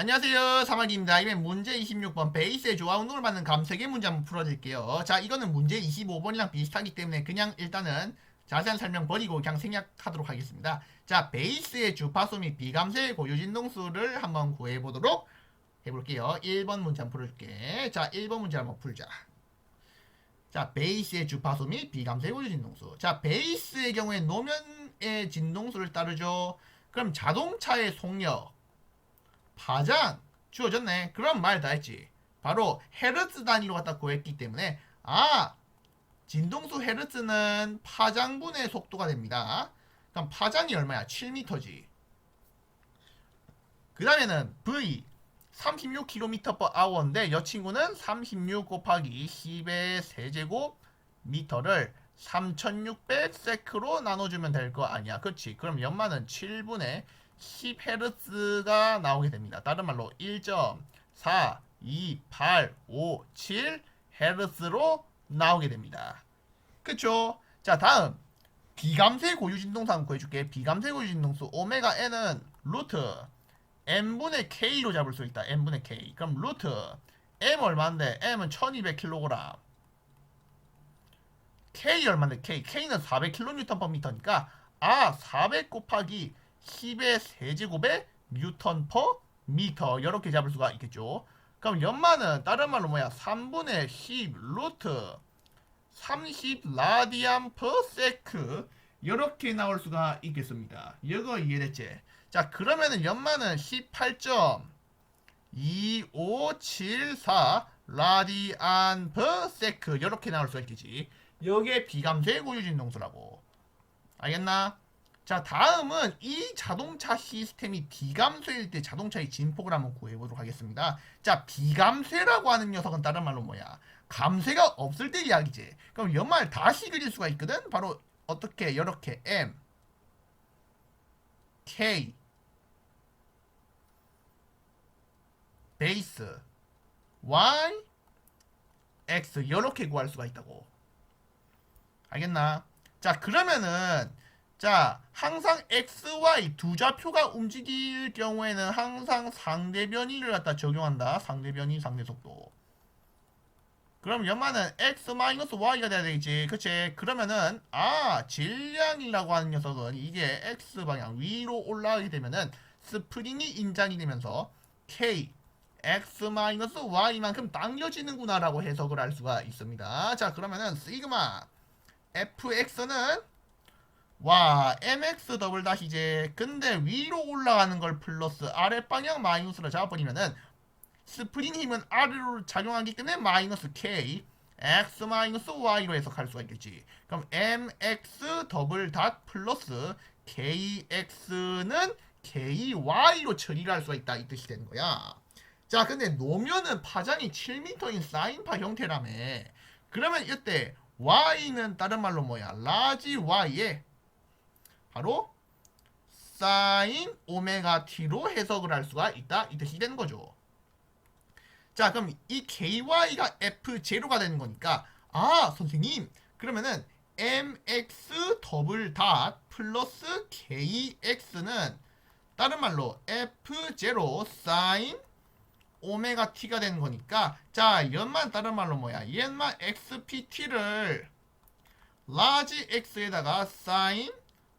안녕하세요. 사막입니다. 이번엔 문제 26번 베이스의 조화 운동을 받는 감 3개 문제 한번 풀어드릴게요. 자 이거는 문제 25번이랑 비슷하기 때문에 그냥 일단은 자세한 설명 버리고 그냥 생략하도록 하겠습니다. 자 베이스의 주파수 및 비감세의 고유진동수를 한번 구해보도록 해볼게요. 1번 문제 한번 풀어줄게. 자 1번 문제 한번 풀자. 자 베이스의 주파수 및 비감세의 고유진동수. 자 베이스의 경우에 노면의 진동수를 따르죠. 그럼 자동차의 속력 파장 주어졌네. 그럼 말다 했지. 바로 헤르츠 단위로 갖다 구했기 때문에 아 진동수 헤르츠는 파장분의 속도가 됩니다. 그럼 파장이 얼마야? 7m지. 그 다음에는 V 36km/h인데 이 친구는 36 곱하기 10의 세제곱 미터를 3600 세크로 나눠주면 될 거 아니야. 그치? 그럼 연마는 7분의 10Hz가 나오게 됩니다. 다른 말로 1.4285 7Hz로 나오게 됩니다. 그쵸? 자, 다음. 비감세 고유진동수 한번 구해줄게. 비감세 고유진동수 오메가 n은 루트 n분의 k로 잡을 수 있다. n분의 k. 그럼 루트 m 얼마인데? m은 1200kg. k 얼마인데? k. k는 400kNm/m니까 아, 400 곱하기 10의 세제곱에 뉴턴 퍼 미터 이렇게 잡을 수가 있겠죠. 그럼 연마는 다른 말로 뭐야? 3분의 10 루트 30 라디안 퍼 세크 이렇게 나올 수가 있겠습니다. 이거 이해됐지? 자 그러면은 연마는 18.2574 라디안 퍼 세크 이렇게 나올 수가 있겠지. 여기에 비감세 고유진 동수라고. 알겠나? 자 다음은 이 자동차 시스템이 비감쇄일 때 자동차의 진폭을 한번 구해보도록 하겠습니다. 자 비감쇄라고 하는 녀석은 다른 말로 뭐야? 감쇄가 없을 때 이야기지. 그럼 연말 다시 그릴 수가 있거든. 바로 어떻게 이렇게 M K 베이스 Y X 이렇게 구할 수가 있다고. 알겠나? 자 그러면은 자, 항상 x, y 두 좌표가 움직일 경우에는 항상 상대 변이를 갖다 적용한다. 상대 변이, 상대 속도. 그럼 연마는 x y가 돼야 되겠지. 그치? 그러면은 아, 질량이라고 하는 녀석은 이게 x 방향 위로 올라가게 되면은 스프링이 인장이 되면서 k x y만큼 당겨지는구나라고 해석을 할 수가 있습니다. 자, 그러면은 시그마 fx는 와 mx 더블 다시 이제 근데 위로 올라가는 걸 플러스 아랫방향 마이너스로 잡아버리면은 스프링 힘은 아래로 작용하기 때문에 마이너스 k x 마이너스 y로 해석할 수가 있겠지. 그럼 mx 더블 닷 플러스 kx는 ky로 처리를 할 수가 있다 이 뜻이 되는 거야. 자 근데 노면은 파장이 7m인 사인파 형태라며. 그러면 이때 y는 다른 말로 뭐야? 라지 y에 바로 사인 오메가 t로 해석을 할 수가 있다 이 뜻이 되는 거죠. 자 그럼 이 ky가 f0가 되는 거니까 아 선생님 그러면은 mx 더블 닷 플러스 kx는 다른 말로 f0 사인 오메가 t가 되는 거니까 자 연만 다른 말로 뭐야 연만 xpt를 라지 x에다가 사인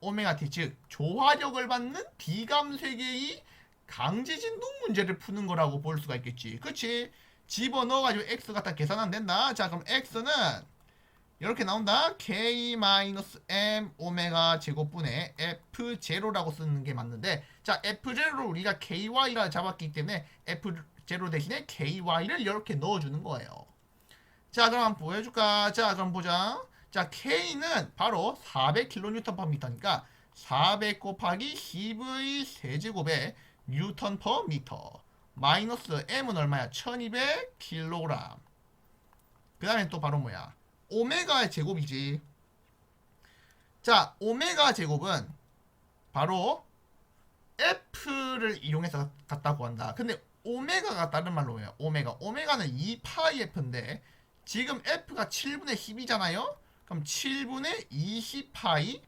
오메가 t 즉 조화력을 받는 비감 세계의 강제 진동 문제를 푸는 거라고 볼 수가 있겠지. 그치? 집어넣어가지고 x 갖다 계산 안 된다. 자 그럼 x는 이렇게 나온다. k-m 오메가 제곱분의 f0라고 쓰는 게 맞는데 자 f0를 우리가 ky라 잡았기 때문에 f0 대신에 ky를 이렇게 넣어주는 거예요. 자 그럼 한번 보여줄까? 자 그럼 보자. 자, K는 바로 400kNm/m니까 400 곱하기 10의 세제곱에 뉴턴 퍼 미터 마이너스 M은 얼마야? 1200kg 그 다음에 또 바로 뭐야? 오메가의 제곱이지 자, 오메가 제곱은 바로 F를 이용해서 갔다고 한다 근데 오메가가 다른 말로 뭐야? 오메가 오메가는 2파이 F인데 지금 F가 7분의 10이잖아요? 그럼 7분의 20파이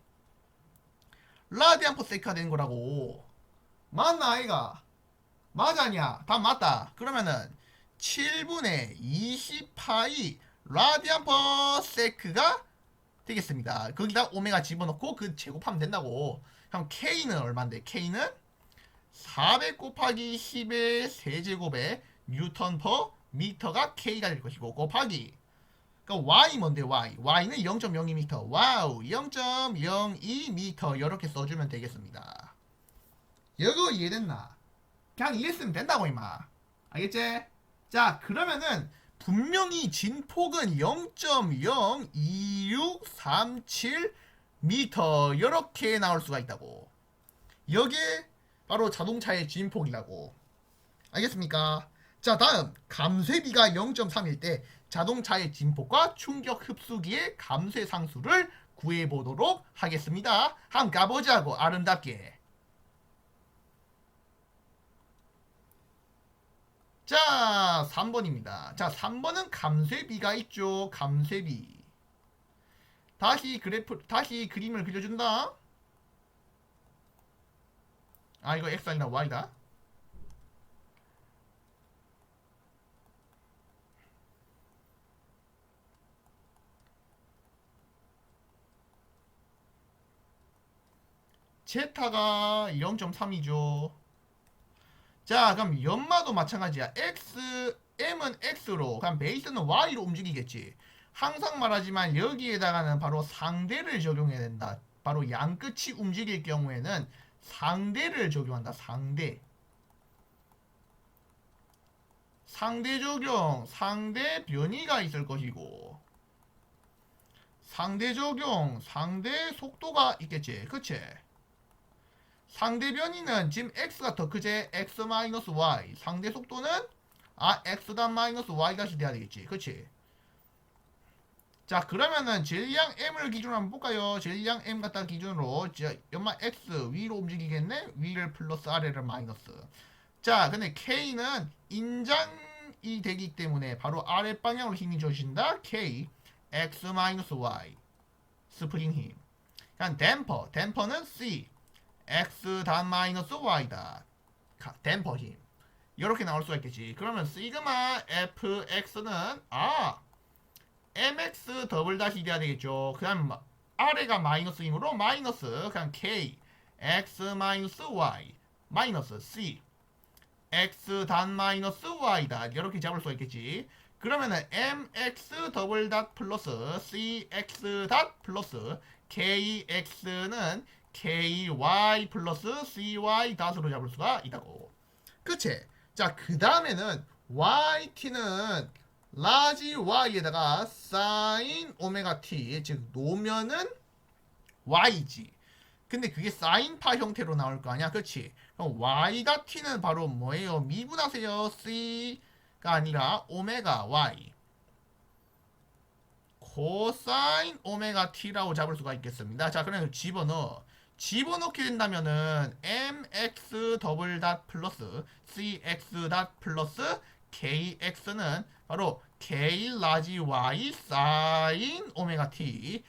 라디안 퍼 세크가 되는 거라고. 맞나 아이가? 맞아냐? 답 맞다. 그러면은 7분의 20파이 라디안 퍼 세크가 되겠습니다. 거기다 오메가 집어넣고 그 제곱하면 된다고. 그럼 K는 얼마인데? K는 400 곱하기 10의 세제곱에 뉴턴 퍼 미터가 K가 될 것이고 곱하기 그러니까 Y 뭔데 Y? Y는 0.02m. 와우 0.02m 이렇게 써주면 되겠습니다. 이거 이해됐나? 그냥 이해했으면 된다고 임마. 알겠지? 자 그러면은 분명히 진폭은 0.02637m 이렇게 나올 수가 있다고. 여기에 바로 자동차의 진폭이라고. 알겠습니까? 자 다음 감쇄비가 0.3일 때 자동차의 진폭과 충격 흡수기의 감쇄 상수를 구해보도록 하겠습니다. 한번 가보자고 아름답게. 자, 3번입니다. 자, 3번은 감쇄비가 있죠. 감쇄비. 다시 그래프, 다시 그림을 그려준다. 아, 이거 X 아니라 Y다. 제타가 0.3이죠. 자, 그럼 연마도 마찬가지야. x, m은 x로, 그럼 베이스는 y로 움직이겠지. 항상 말하지만 여기에다가는 바로 상대를 적용해야 된다. 바로 양끝이 움직일 경우에는 상대를 적용한다. 상대. 상대 적용, 상대 변이가 있을 것이고 상대 적용, 상대 속도가 있겠지. 그치? 상대 변이는 지금 x가 더 크지? x-y 상대 속도는? 아 x단 마이너스 y 다시 돼야 되겠지. 그치? 자 그러면은 질량 m을 기준으로 한번 볼까요? 질량 m 갖다 기준으로 자, 연마 x 위로 움직이겠네? 위를 플러스 아래를 마이너스. 자 근데 k는 인장이 되기 때문에 바로 아래 방향으로 힘이 주어진다. k x-y 스프링 힘. 그냥 댐퍼. 댐퍼는 c x 단 마이너스 y다. 가- 댐퍼 힘. 이렇게 나올 수가 있겠지. 그러면 시그마 fx는 아 mx 더블 다시 돼야 되겠죠. 그다음 마- 아래가 마이너스 힘으로 마이너스 그냥 k x 마이너스 y 마이너스 c x 단 마이너스 y다. 이렇게 잡을 수가 있겠지. 그러면은 mx 더블 닷 플러스 cx 닷 플러스 kx는 ky 플러스 cy 닷으로 잡을 수가 있다고. 그치? 자, 그 다음에는 yt는 라지 y에다가 사인 오메가 t, 즉 노면은 y지. 근데 그게 사인파 형태로 나올 거 아니야, 그렇지? 그럼 y다 t는 바로 뭐예요? 미분하세요, c가 아니라 오메가 y. 코사인 오메가 t라고 잡을 수가 있겠습니다. 자, 그래서 집어넣어. 집어넣게 된다면은 mx 더블 닷 플러스 cx 닷 플러스 kx는 바로 k 라지 y 사인 오메가 t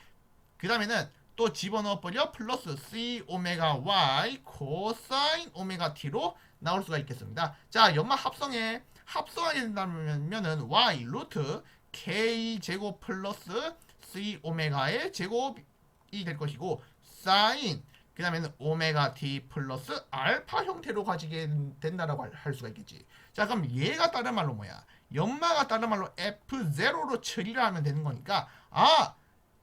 그 다음에는 또 집어넣어 버려 플러스 c 오메가 y 코사인 오메가 t로 나올 수가 있겠습니다. 자 연마 합성해 합성하게 된다면은 y 루트 k 제곱 플러스 c 오메가의 제곱이 될 것이고 사인 그 다음에는 오메가 t 플러스 알파 형태로 가지게 된다라고 할- 할 수가 있겠지. 자 그럼 얘가 다른 말로 뭐야? 연마가 다른 말로 f0로 처리를 하면 되는 거니까 아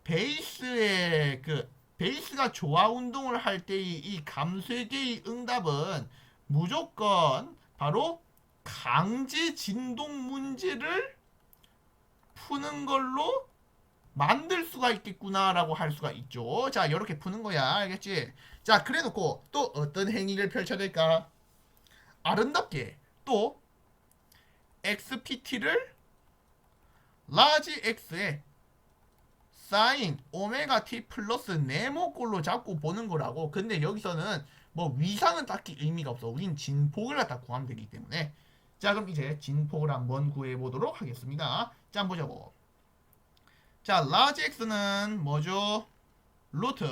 베이스의 그 베이스가 조화 운동을 할 때의 이 감쇄계의 응답은 무조건 바로 강제 진동 문제를 푸는 걸로 만들 수가 있겠구나라고 할 수가 있죠. 자, 이렇게 푸는 거야. 알겠지? 자, 그래 놓고 또 어떤 행위를 펼쳐야 될까? 아름답게 또 XPT를 라지 X에 사인 오메가 T 플러스 네모꼴로 잡고 보는 거라고. 근데 여기서는 뭐 위상은 딱히 의미가 없어. 우린 진폭을 갖다 구하면 되기 때문에. 자, 그럼 이제 진폭을 한번 구해 보도록 하겠습니다. 자, 한번 보자고. 자, 라지 x는 뭐죠? 루트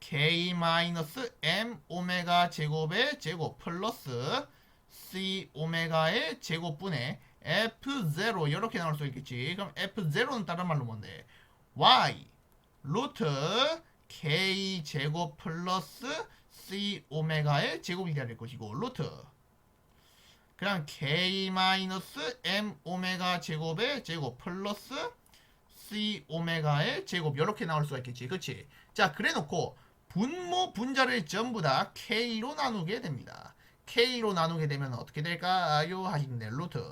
k 마이너스 m 오메가 제곱의 제곱 플러스 c 오메가의 제곱분의 f0 이렇게 나올 수 있겠지. 그럼 f0는 다른 말로 뭔데? y 루트 k 제곱 플러스 c 오메가의 제곱이 될 것이고 루트 그냥 k 마이너스 m 오메가 제곱의 제곱 플러스 c 오메가의 제곱 이렇게 나올 수가 있겠지. 그렇지? 자, 그래놓고 분모 분자를 전부 다 k로 나누게 됩니다. k로 나누게 되면 어떻게 될까요? 하시는데 루트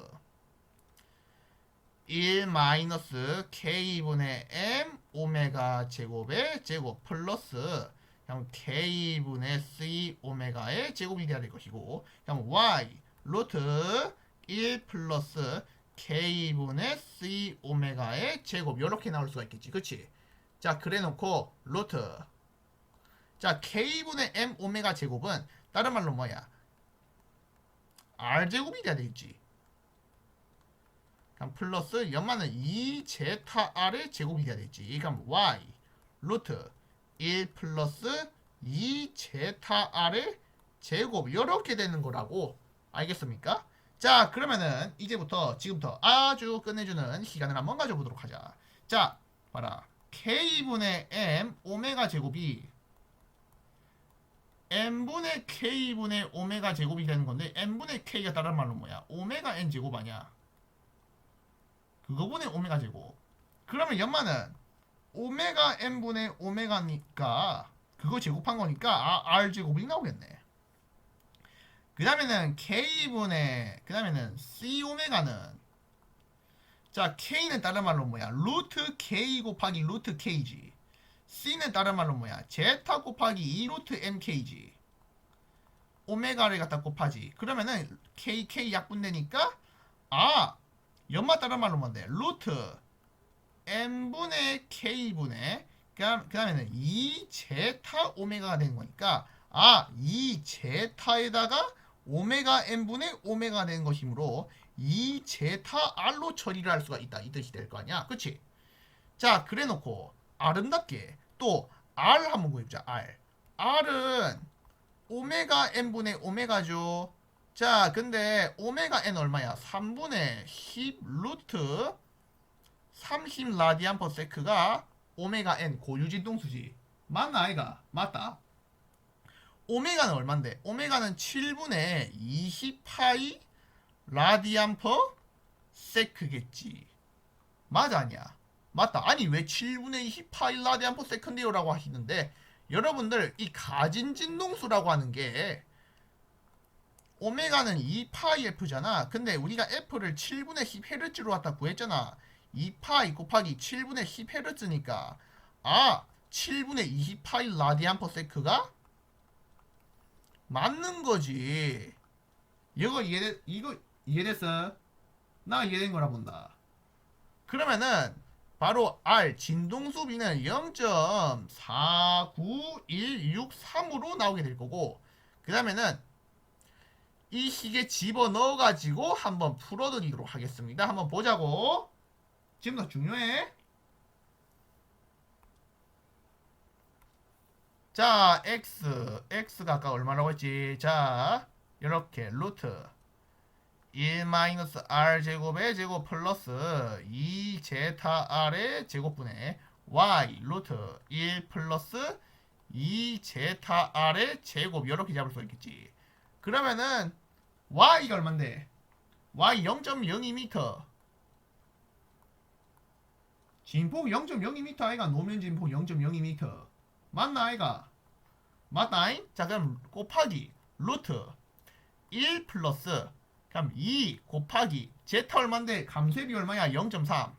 1 마이너스 k분의 m 오메가 제곱의 제곱 플러스 그냥 k분의 c 오메가의 제곱이 돼야 될 것이고 그냥 y 루트 1 플러스 k분의 c 오메가의 제곱. 이렇게 나올 수가 있겠지. 그치? 자 그래 놓고 루트. 자 k분의 m 오메가 제곱은 다른 말로 뭐야? R 제곱이 돼야 되겠지. 그럼 플러스 연마는 2 제타 r의 제곱이 돼야 되겠지. 그럼 y 루트 1 플러스 2 제타 r의 제곱. 이렇게 되는 거라고 알겠습니까? 자 그러면은 이제부터 지금부터 아주 끝내주는 시간을 한번 가져보도록 하자. 자 봐라. K분의 m 오메가 제곱이 n분의 k분의 오메가 제곱이 되는 건데 n분의 k가 다른 말로 뭐야? 오메가 n 제곱 아니야? 그거분의 오메가 제곱. 그러면 연마는 오메가 n분의 오메가니까 그거 제곱한 거니까 아, r 제곱이 나오겠네 그 다음에는 K분의 그 다음에는 C 오메가는 자 K는 다른 말로 뭐야? 루트 K 곱하기 루트 K지. C는 다른 말로 뭐야? 제타 곱하기 2 루트 MK지. 오메가를 갖다 곱하지. 그러면은 KK 약분되니까 아 연마 다른 말로 뭔데? 루트 M분의 K분의 그 다음에는 2 제타 오메가가 되는 거니까 아, 2 제타에다가 오메가 n분의 오메가 된 것이므로 2 제타 r로 처리를 할 수가 있다. 이 뜻이 될 거 아니야. 그치? 자, 그래 놓고 아름답게 또 r 한번 구해보자. r. r은 오메가 n분의 오메가죠. 자, 근데 오메가 n 얼마야? 3분의 10 루트 30 라디안 퍼 세크가 오메가 n 고유진동수지. 맞나 아이가? 맞다. 오메가는 얼만데? 오메가는 7분의 20파이 라디안 퍼 세크겠지. 맞아 아니야? 맞다. 아니 왜 7분의 20파이 라디안 퍼 세컨데요라고 하시는데 여러분들 이 가진 진동수라고 하는 게 오메가는 2파이 f잖아. 근데 우리가 f를 7분의 10헤르츠로 갖다 구했잖아. 2파이 곱하기 7분의 10헤르츠니까 아 7분의 20파이 라디안 퍼 세크가 맞는 거지. 이거 이해 이거 이해됐어? 나 이해된 거라 본다. 그러면은 바로 R 진동수비는 0.49163으로 나오게 될 거고 그 다음에는 이 식에 집어 넣어 가지고 한번 풀어드리도록 하겠습니다. 한번 보자고. 지금도 중요해. 자, x, x가 아까 얼마라고 했지? 자, 이렇게 루트 1 마이너스 r 제곱의 제곱 플러스 2 제타 r의 제곱분의 y 루트 1 플러스 2 제타 r의 제곱 이렇게 잡을 수 있겠지. 그러면은 y가 얼만데? y 0.02m. 진폭 0.02m 아이가 노면 진폭 0.02m. 맞나 아이가? 맞다잉? 자 그럼 곱하기 루트 1 플러스 그럼 2 곱하기 제타 얼만데 감쇄비 얼마야? 0.3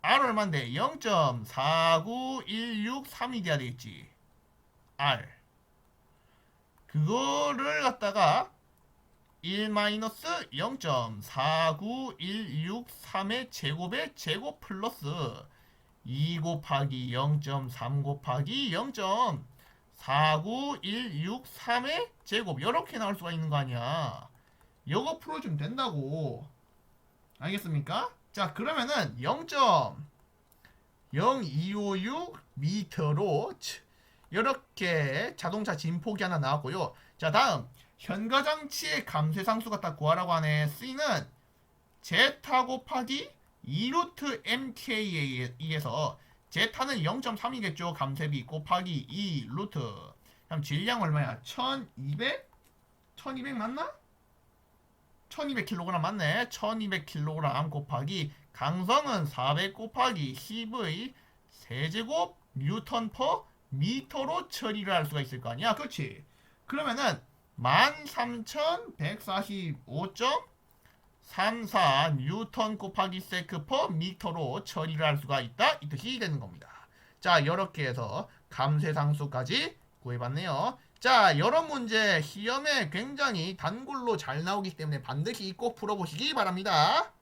R 얼만데? 0.49163이 돼야 되겠지 R 그거를 갖다가 1 마이너스 0.49163의 제곱의 제곱 플러스 2 곱하기 0.3 곱하기 0.49163의 제곱 이렇게 나올 수가 있는 거 아니야 이거 풀어주면 된다고 알겠습니까? 자 그러면은 0.0256 미터로 이렇게 자동차 진폭이 하나 나왔고요. 자 다음 현가장치의 감쇄상수가 딱 구하라고 하네. C는 제타 곱하기 2루트 MK에 의해서 제타는 0.3이겠죠. 감쇄비 곱하기 2 루트. 그럼 질량 얼마야? 1200? 1200 맞나? 1200kg 맞네. 1200kg 곱하기 강성은 400 곱하기 10의 세제곱 뉴턴 퍼 미터로 처리를 할 수가 있을 거 아니야. 그렇지? 그러면은 13,145.34 뉴턴 곱하기 세크 퍼 미터로 처리를 할 수가 있다. 이 뜻이 되는 겁니다. 자, 이렇게 해서 감쇄상수까지 구해봤네요. 자, 여러 문제 시험에 굉장히 단골로 잘 나오기 때문에 반드시 꼭 풀어보시기 바랍니다.